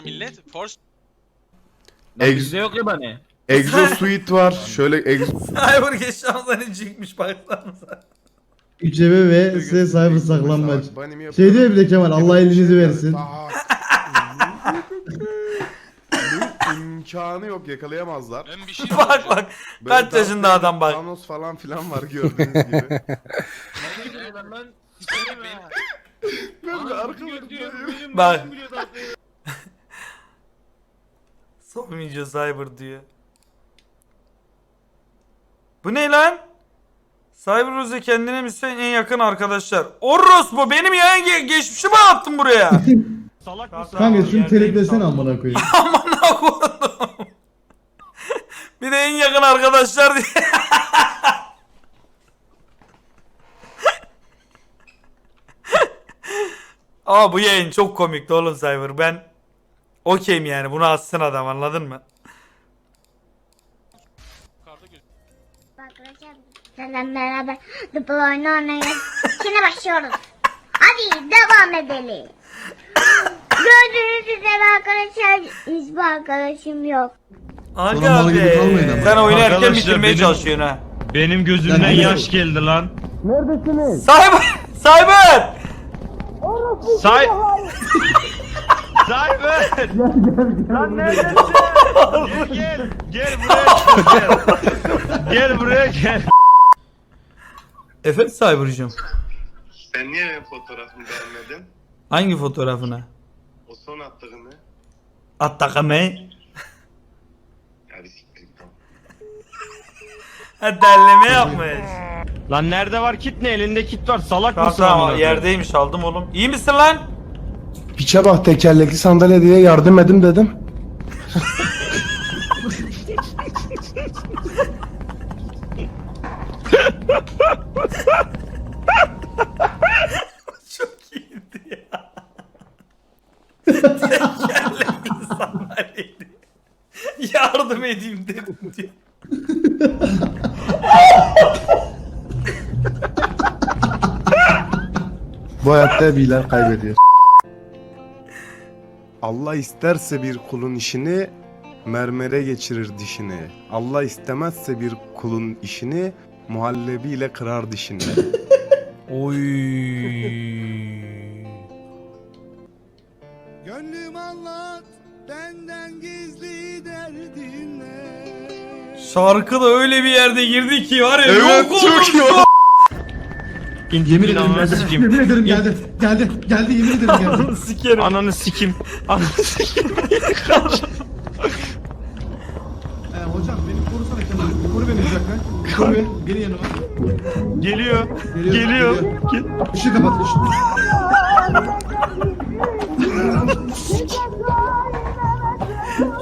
millet. Force Lan Ex- bizde yok ya bana. Exo Suite var. Şöyle Exo Cyber geçen çıkmış baksanıza. 3'e ve size cyber saklanmaç. Şey diyor bir de Kemal Allah elinizi versin. İmkanı yok yakalayamazlar. ben bir şey bak bak. Böyle Kaç yaşında Darth adam bak. Thanos falan filan var gördüğünüz gibi. Nereye gidiyor lan ha. ben de biliyor, Bak. Soyuncu Cyber diyor. Bu ne lan? Cyber Rose kendine mislen en yakın arkadaşlar. Orros bu benim yayın ge- geçmişimi attın buraya. Salak mısın? Kanka şunu teleplesene amına koyayım. Amına koydum. Bir de en yakın arkadaşlar diye. Ama bu yayın çok komikti oğlum Cyber. Ben okeyim yani bunu atsın adam anladın mı? göz. Arkadaşlar senden beraber Dıpıl oyunu oynayın. Şimdi başlıyoruz. Hadi devam edelim. Gördüğünüz üzere arkadaşlar hiçbir arkadaşım yok. Aga mal gibi kalmayın be. ama. Sen oyunu erken Arkadaşlar bitirmeye benim- çalışıyorsun ha. Benim gözümden yaş geldi lan. Cyber! Cyber! Say... Cyber! Lan neredesin? gel gel. Gel buraya gel. gel buraya gel. Efendim Cyber'cığım. Sen niye benim fotoğrafımı beğenmedin? Hangi fotoğrafına? O son attığını. Attakame. Ya bir siktir git. Ha derleme yapmış. Lan nerede var kit ne? Elinde kit var. Salak mısın? Kanka amına ama koyayım? yerdeymiş aldım oğlum. İyi misin lan? Piçe bak tekerlekli sandalye diye yardım edim dedim. Çok iyiydi ya. Tekerlekli sandalyeydi. Yardım edeyim dedim diyor. Bu hayatta bilen kaybediyor. Allah isterse bir kulun işini mermere geçirir dişini. Allah istemezse bir kulun işini muhallebiyle kırar dişini. Oy. Gönlüm anlat benden gizli derdin ne? Şarkı da öyle bir yerde girdi ki var ya Evet, yok çok olmuş. Yemin in ederim ananı geldi. sikeyim. Yemin ederim geldi. Geldi. Geldi yemin ederim geldi. Ananı sikerim. Ananı sikim. Ananı sikim. Ee, hocam beni korusana Kemal. Koru beni bir dakika. Koru beni. Gelin yanıma. Geliyor. Geliyor, Geliyor. Gel- Işığı kapat. ışığı.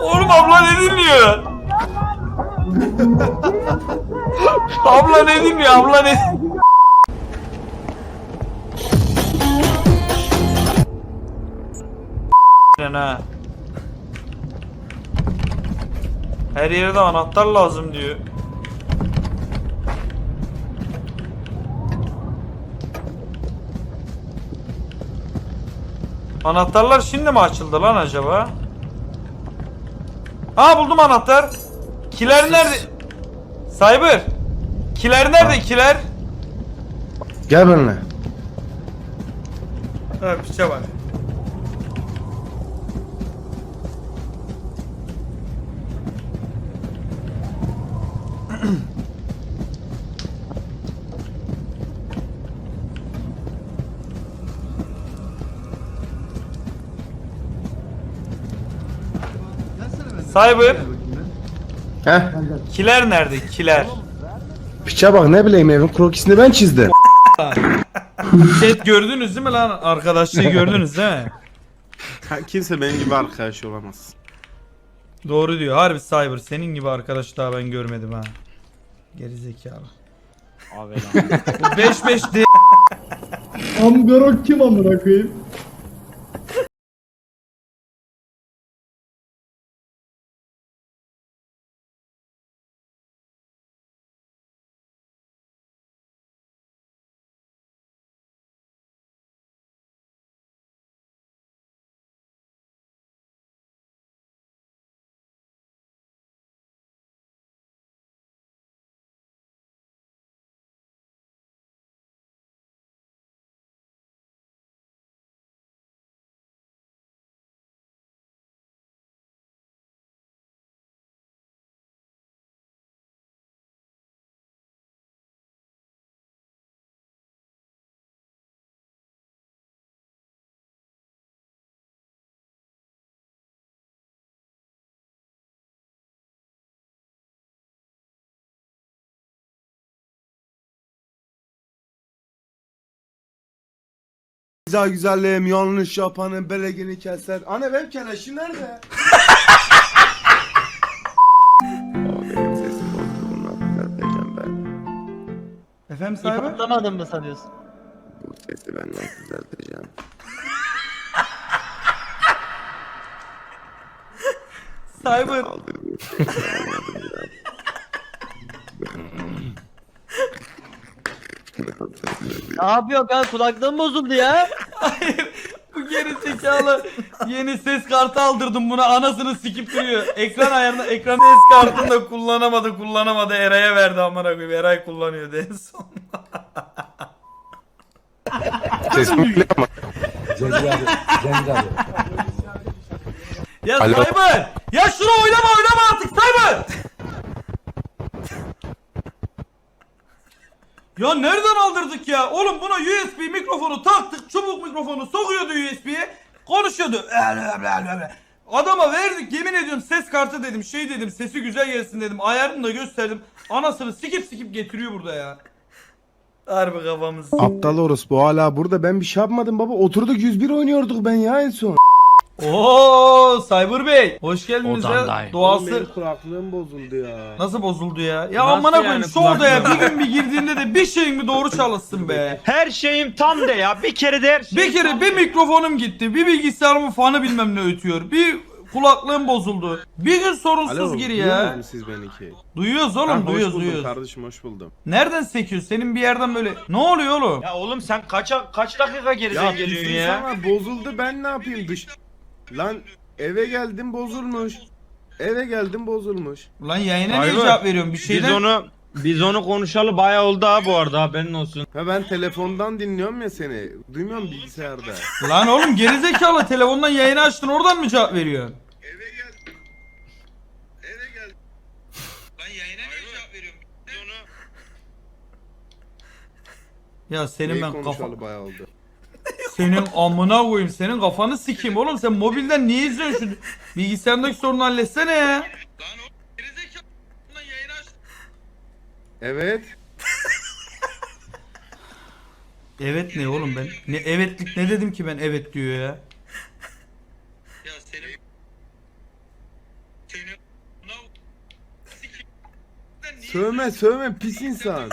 Oğlum abla ne dinliyor? abla ne dinliyor? Abla ne ha. Her yerde anahtar lazım diyor. Anahtarlar şimdi mi açıldı lan acaba? Ha buldum anahtar. Kiler nerede? Cyber. Kiler nerede kiler? Gel benimle. Ha piçe bak. Cyber. Heh. Kiler nerede? Kiler. Piçe bak ne bileyim evin krokisini ben çizdim. Chat gördünüz değil mi lan? Arkadaşlığı gördünüz değil mi? Kimse benim gibi arkadaş olamaz. Doğru diyor. Harbi Cyber. Senin gibi arkadaş daha ben görmedim ha. Gerizekalı. Abi lan. Bu 5-5 de Amgarok kim amına koyayım? Güzel güzelliğim yanlış yapanın belegini keser. Anne benim keleşim nerede? Efendim Cyber? Patlamadın mı sanıyorsun? Bu sesi ben nasıl düzelteceğim? Cyber. Ne yapıyor kan kulaklığım bozuldu ya. Hayır. Bu geri zekalı yeni ses kartı aldırdım buna anasını sikip duruyor. Ekran ayarında ekran ses kartını da kullanamadı kullanamadı Eray'a verdi amına koyayım. Eray kullanıyordu en son. Sesim geliyor ama. Ya Alo. Cyber! Ya şunu oynama oynama artık Cyber! Ya nereden aldırdık ya? Oğlum buna USB mikrofonu taktık. Çubuk mikrofonu sokuyordu USB'ye. Konuşuyordu. Adama verdik yemin ediyorum ses kartı dedim şey dedim sesi güzel gelsin dedim ayarını da gösterdim anasını sikip sikip getiriyor burada ya. Harbi kafamız. Aptal orospu hala burada ben bir şey yapmadım baba oturduk 101 oynuyorduk ben ya en son. Oo Cyber Bey hoş geldiniz ya. Oğlum benim Doğası kulaklığım bozuldu ya. nasıl bozuldu ya? Ya Nasıl amına yani koyayım şu odaya bir gün bir girdiğinde de bir şeyin mi doğru çalışsın be. Her şeyim tam de ya. Bir kere de her şey Bir kere bir mikrofonum gitti. Bir bilgisayarımın fanı bilmem ne ötüyor. Bir kulaklığım bozuldu. Bir gün sorunsuz Alo gir duyuyor ya. musunuz siz beni ki? Duyuyoruz oğlum Ha, hoş duyuyoruz buldum duyuyoruz. kardeşim hoş buldum. Nereden sekiyor? Senin bir yerden böyle. Ne oluyor oğlum? Ya oğlum sen kaça kaç dakika geriden geliyorsun ya? sana bozuldu ben ne yapayım dış. Lan eve geldim bozulmuş. Eve geldim bozulmuş. Lan yayına niye Ayber, cevap veriyorsun? Bir Biz şeyden... onu biz onu konuşalı bayağı oldu ha bu arada haberin olsun. Ha ben telefondan dinliyorum ya seni. Duymuyorum bilgisayarda. Lan oğlum gerizekalı telefondan yayını açtın oradan mı cevap veriyorsun? Eve geldim. Eve geldim. Lan yayına niye cevap veriyorsun? Biz onu Ya senin Neyi ben kafa... konuşalı bayağı oldu. Senin amına koyayım senin kafanı sikeyim oğlum sen mobilden niye izliyorsun şu bilgisayarındaki sorunu halletsene ya. Lan oğlum gerizekalı lan yayını aç. Evet. Evet ne oğlum ben? Ne evetlik ne dedim ki ben evet diyor ya. Ya senin senin Sövme sövme pis insan.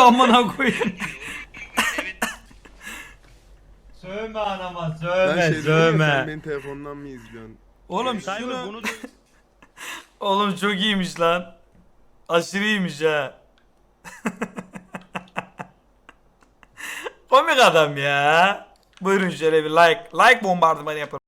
Diyor amına koyayım. Sövme anama Ben sövme şey dedim ya, sövme. sen beni telefondan mı izliyorsun? Oğlum Cyber şunu bunu Oğlum çok iyiymiş lan. Aşırı iyiymiş ha. Komik adam ya. Buyurun şöyle bir like. Like bombardımanı yapın.